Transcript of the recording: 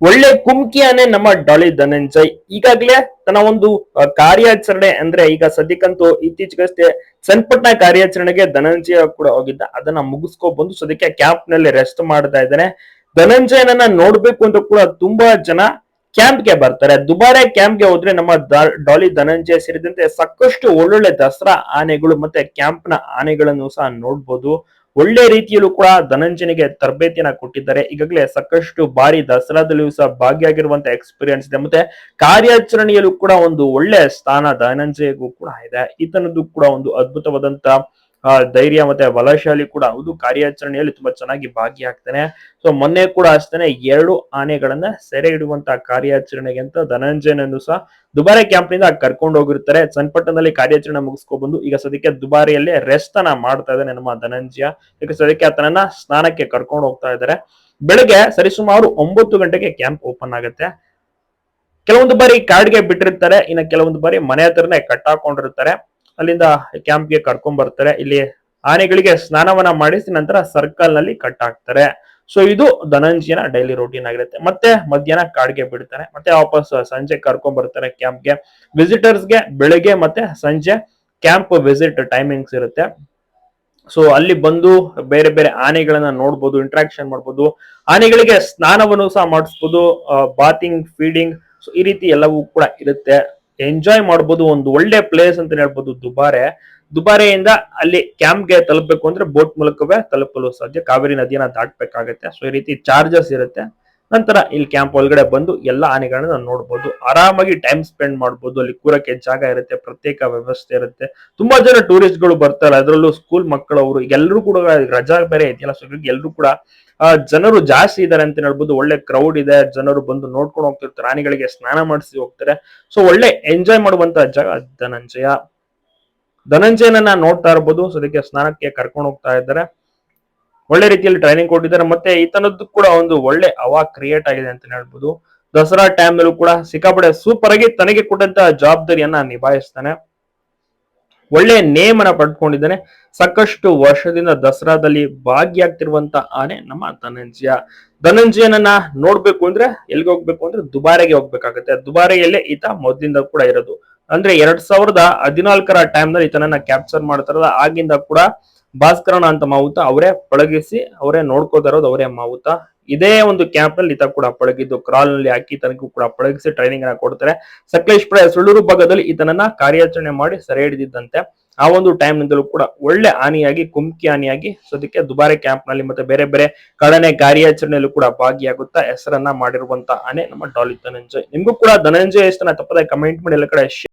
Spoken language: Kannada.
ಒಳ್ಳೆ ಕುಮ್ಕಿ ಆನೆ ನಮ್ಮ ಡಾಲಿ ಧನಂಜಯ್. ಈಗಾಗಲೇ ತನ್ನ ಒಂದು ಕಾರ್ಯಾಚರಣೆ ಅಂದ್ರೆ ಈಗ ಸದ್ಯಕ್ಕಂತೂ ಇತ್ತೀಚೆಗಷ್ಟೇ ಸಣ್ಣಪುಟ್ಟ ಕಾರ್ಯಾಚರಣೆಗೆ ಧನಂಜಯ ಕೂಡ ಹೋಗಿದ್ದ. ಅದನ್ನ ಮುಗಿಸ್ಕೊ ಬಂದು ಸದ್ಯಕ್ಕೆ ಕ್ಯಾಂಪ್ನಲ್ಲಿ ರೆಸ್ಟ್ ಮಾಡ್ತಾ ಇದ್ದಾನೆ. ಧನಂಜಯನನ್ನ ನೋಡ್ಬೇಕು ಅಂತ ಕೂಡ ತುಂಬಾ ಜನ ಕ್ಯಾಂಪ್ಗೆ ಬರ್ತಾರೆ. ದುಬಾರೆ ಕ್ಯಾಂಪ್ಗೆ ಹೋದ್ರೆ ನಮ್ಮ ಡಾಲಿ ಧನಂಜಯ ಸೇರಿದಂತೆ ಸಾಕಷ್ಟು ಒಳ್ಳೊಳ್ಳೆ ದಸರಾ ಆನೆಗಳು ಮತ್ತೆ ಕ್ಯಾಂಪ್ನ ಆನೆಗಳನ್ನು ಸಹ ನೋಡ್ಬೋದು. ಒಳ್ಳೆ ರೀತಿಯಲ್ಲೂ ಕೂಡ ಧನಂಜನಿಗೆ ತರಬೇತಿಯನ್ನ ಕೊಟ್ಟಿದ್ದಾರೆ. ಈಗಾಗಲೇ ಸಾಕಷ್ಟು ಬಾರಿ ದಸರಾದಲ್ಲಿಯೂ ಸಹ ಭಾಗಿಯಾಗಿರುವಂತಹ ಎಕ್ಸ್ಪೀರಿಯನ್ಸ್ ಇದೆ. ಮತ್ತೆ ಕಾರ್ಯಾಚರಣೆಯಲ್ಲೂ ಕೂಡ ಒಂದು ಒಳ್ಳೆ ಸ್ಥಾನ ಧನಂಜಯಗೂ ಕೂಡ ಇದೆ. ಈತನದ್ದು ಕೂಡ ಒಂದು ಅದ್ಭುತವಾದಂತ ಆ, ಧೈರ್ಯ ಮತ್ತೆ ಬಲಶಾಲಿ ಕೂಡ ಹೌದು, ಕಾರ್ಯಾಚರಣೆಯಲ್ಲಿ ತುಂಬಾ ಚೆನ್ನಾಗಿ ಭಾಗಿಯಾಗ್ತಾನೆ. ಸೊ ಮೊನ್ನೆ ಕೂಡ ಅಷ್ಟೇನೆ ಎರಡು ಆನೆಗಳನ್ನ ಸೆರೆ ಹಿಡುವಂತ ಕಾರ್ಯಾಚರಣೆಗೆ ಅಂತ ಧನಂಜಯನನ್ನು ಸಹ ದುಬಾರಿ ಕ್ಯಾಂಪ್ನಿಂದ ಕರ್ಕೊಂಡು ಹೋಗಿರ್ತಾರೆ. ಚನ್ನಪಟ್ಟಣದಲ್ಲಿ ಕಾರ್ಯಾಚರಣೆ ಮುಗಿಸ್ಕೊಬಂದು ಈಗ ಸದ್ಯಕ್ಕೆ ದುಬಾರಿಯಲ್ಲಿ ರೆಸ್ಟ್ ಅನ್ನ ಮಾಡ್ತಾ ಇದ್ದಾನೆ ನಮ್ಮ ಧನಂಜಯ. ಈಗ ಸದ್ಯಕ್ಕೆ ಆತನನ್ನ ಸ್ನಾನಕ್ಕೆ ಕರ್ಕೊಂಡು ಹೋಗ್ತಾ ಇದ್ದಾರೆ. ಬೆಳಗ್ಗೆ ಸರಿಸುಮಾರು ಒಂಬತ್ತು ಗಂಟೆಗೆ ಕ್ಯಾಂಪ್ ಓಪನ್ ಆಗುತ್ತೆ. ಕೆಲವೊಂದು ಬಾರಿ ಕಾಡ್ಗೆ ಬಿಟ್ಟಿರ್ತಾರೆ, ಇನ್ನು ಕೆಲವೊಂದು ಬಾರಿ ಮನೆ ಹತ್ರನೇ ಕಟ್ಟಾಕೊಂಡಿರ್ತಾರೆ. ಅಲ್ಲಿಂದ ಕ್ಯಾಂಪ್ಗೆ ಕರ್ಕೊಂಡ್ ಬರ್ತಾರೆ. ಇಲ್ಲಿ ಆನೆಗಳಿಗೆ ಸ್ನಾನವನ್ನ ಮಾಡಿಸಿ ನಂತರ ಸರ್ಕಲ್ನಲ್ಲಿ ಕಟ್ ಹಾಕ್ತಾರೆ. ಸೊ ಇದು ಧನಂಜಯನ ಡೈಲಿ ರೂಟೀನ್ ಆಗಿರುತ್ತೆ. ಮತ್ತೆ ಮಧ್ಯಾಹ್ನ ಕಾಡ್ಗೆ ಬಿಡ್ತಾರೆ ಮತ್ತೆ ವಾಪಸ್ ಸಂಜೆ ಕರ್ಕೊಂಡ್ ಬರ್ತಾರೆ ಕ್ಯಾಂಪ್ಗೆ. ವಿಸಿಟರ್ಸ್ಗೆ ಬೆಳಗ್ಗೆ ಮತ್ತೆ ಸಂಜೆ ಕ್ಯಾಂಪ್ ವಿಸಿಟ್ ಟೈಮಿಂಗ್ಸ್ ಇರುತ್ತೆ. ಸೊ ಅಲ್ಲಿ ಬಂದು ಬೇರೆ ಬೇರೆ ಆನೆಗಳನ್ನ ನೋಡ್ಬೋದು ಇಂಟ್ರಾಕ್ಷನ್ ಮಾಡ್ಬೋದು. ಆನೆಗಳಿಗೆ ಸ್ನಾನವನ್ನು ಸಹ ಮಾಡಿಸ್ಬೋದು. ಬಾತಿಂಗ್ ಫೀಡಿಂಗ್ ಸೊ ಈ ರೀತಿ ಎಲ್ಲವೂ ಕೂಡ ಇರುತ್ತೆ. ಎಂಜಾಯ್ ಮಾಡಬಹುದು ಒಂದು ಒಳ್ಳೆ ಪ್ಲೇಸ್ ಅಂತ ಹೇಳ್ಬೋದು ದುಬಾರೆ. ದುಬಾರೆಯಿಂದ ಅಲ್ಲಿ ಕ್ಯಾಂಪ್ಗೆ ತಲುಪಬೇಕು ಅಂದ್ರೆ ಬೋಟ್ ಮೂಲಕವೇ ತಲುಪಲು ಸಾಧ್ಯ. ಕಾವೇರಿ ನದಿಯನ್ನ ದಾಟಬೇಕಾಗತ್ತೆ. ಸೊ ಈ ರೀತಿ ಚಾರ್ಜಸ್ ಇರುತ್ತೆ. ನಂತರ ಇಲ್ಲಿ ಕ್ಯಾಂಪ್ ಒಳಗಡೆ ಬಂದು ಎಲ್ಲ ಆನೆಗಳನ್ನ ನೋಡಬಹುದು ಆರಾಮಾಗಿ ಟೈಮ್ ಸ್ಪೆಂಡ್ ಮಾಡ್ಬೋದು. ಅಲ್ಲಿ ಕೂರಕ್ಕೆ ಜಾಗ ಇರುತ್ತೆ, ಪ್ರತ್ಯೇಕ ವ್ಯವಸ್ಥೆ ಇರುತ್ತೆ. ತುಂಬಾ ಜನ ಟೂರಿಸ್ಟ್ಗಳು ಬರ್ತಾರೆ. ಅದರಲ್ಲೂ ಸ್ಕೂಲ್ ಮಕ್ಕಳವರು ಎಲ್ಲರೂ ಕೂಡ ರಜಾ ಬೇರೆ ಇದೆಯಲ್ಲ ಸೊ ಎಲ್ಲರೂ ಕೂಡ ಜನರು ಜಾಸ್ತಿ ಇದಾರೆ ಅಂತ ಹೇಳ್ಬೋದು. ಒಳ್ಳೆ ಕ್ರೌಡ್ ಇದೆ, ಜನರು ಬಂದು ನೋಡ್ಕೊಂಡು ಹೋಗ್ತಿರ್ತಾರೆ. ಆನೆಗಳಿಗೆ ಸ್ನಾನ ಮಾಡಿಸಿ ಹೋಗ್ತಾರೆ. ಸೊ ಒಳ್ಳೆ ಎಂಜಾಯ್ ಮಾಡುವಂತ ಜಾಗ ಧನಂಜಯ. ಧನಂಜಯನ ನೋಡ್ತಾ ಇರ್ಬೋದು. ಸೊ ಅದಕ್ಕೆ ಸ್ನಾನಕ್ಕೆ ಕರ್ಕೊಂಡು ಹೋಗ್ತಾ ಇದ್ದಾರೆ. ಒಳ್ಳೆ ರೀತಿಯಲ್ಲಿ ಟ್ರೈನಿಂಗ್ ಕೊಟ್ಟಿದ್ದಾರೆ. ಮತ್ತೆ ಈತನದ್ದು ಕೂಡ ಒಂದು ಒಳ್ಳೆ ಅವಾ ಕ್ರಿಯೇಟ್ ಆಗಿದೆ ಅಂತ ಹೇಳ್ಬೋದು. ದಸರಾ ಟೈಮ್ ನಲ್ಲೂ ಕೂಡ ಸಿಕ್ಕಾಪಡೆ ಸೂಪರ್ ಆಗಿ ತನಗೆ ಕೊಟ್ಟಂತ ಜವಾಬ್ದಾರಿಯನ್ನ ನಿಭಾಯಿಸ್ತಾನೆ. ಒಳ್ಳೆ ನೇಮ್ ಅನ್ನ ಪಡ್ಕೊಂಡಿದ್ದಾನೆ. ಸಾಕಷ್ಟು ವರ್ಷದಿಂದ ದಸರಾದಲ್ಲಿ ಭಾಗಿಯಾಗ್ತಿರುವಂತ ಆನೆ ನಮ್ಮ ಧನಂಜಯ. ಧನಂಜಯನನ್ನ ನೋಡ್ಬೇಕು ಅಂದ್ರೆ ಎಲ್ಲಿಗೆ ಹೋಗ್ಬೇಕು ಅಂದ್ರೆ ದುಬಾರೆಗೆ ಹೋಗ್ಬೇಕಾಗತ್ತೆ. ದುಬಾರೆಯಲ್ಲೇ ಈತ ಮೊದಲಿಂದ ಕೂಡ ಇರೋದು. ಅಂದ್ರೆ ಎರಡ್ ಸಾವಿರದ ಹದಿನಾಲ್ಕರ ಟೈಮ್ನಲ್ಲಿ ಈತನನ್ನ ಕ್ಯಾಪ್ಚರ್ ಮಾಡ್ತಾರಲ್ಲ, ಆಗಿಂದ ಕೂಡ ಭಾಸ್ಕರಣ ಅಂತ ಮಾವುತ ಅವರೇ ಪಳಗಿಸಿ ಅವರೇ ನೋಡ್ಕೋತಾ ಇರೋದು ಅವರೇ ಮಾವುತ. ಇದೇ ಒಂದು ಕ್ಯಾಂಪ್ನಲ್ಲಿ ಈತ ಕೂಡ ಪಳಗಿದ್ದು ಕ್ರಾಲ್ನಲ್ಲಿ ಹಾಕಿ ತನಗೂ ಕೂಡ ಪಳಗಿಸಿ ಟ್ರೈನಿಂಗ್ ಅನ್ನ ಕೊಡ್ತಾರೆ. ಸಕಲೇಶ್ಪುರ ಸುಳ್ಳೂರು ಭಾಗದಲ್ಲಿ ಈತನನ್ನ ಕಾರ್ಯಾಚರಣೆ ಮಾಡಿ ಸೆರೆ ಹಿಡಿದಿದ್ದಂತೆ. ಆ ಒಂದು ಟೈಮ್ ನಿಂದಲೂ ಕೂಡ ಒಳ್ಳೆ ಹಾನಿಯಾಗಿ ಕುಮ್ಕಿ ಹಾನಿಯಾಗಿ ಸದ್ಯಕ್ಕೆ ದುಬಾರೆ ಕ್ಯಾಂಪ್ನಲ್ಲಿ ಮತ್ತೆ ಬೇರೆ ಬೇರೆ ಕಡನೆ ಕಾರ್ಯಾಚರಣೆಯಲ್ಲೂ ಕೂಡ ಭಾಗಿಯಾಗುತ್ತಾ ಹೆಸರನ್ನ ಮಾಡಿರುವಂತ ಆನೆ ನಮ್ಮ ಡಾಲಿ ಧನಂಜಯ್. ನಿಮ್ಗೂ ಕೂಡ ಧನಂಜಯ ಎಷ್ಟನ್ನ ತಪ್ಪದೆ ಕಮೆಂಟ್ ಮಾಡಿ ಎಲ್ಲ ಕಡೆ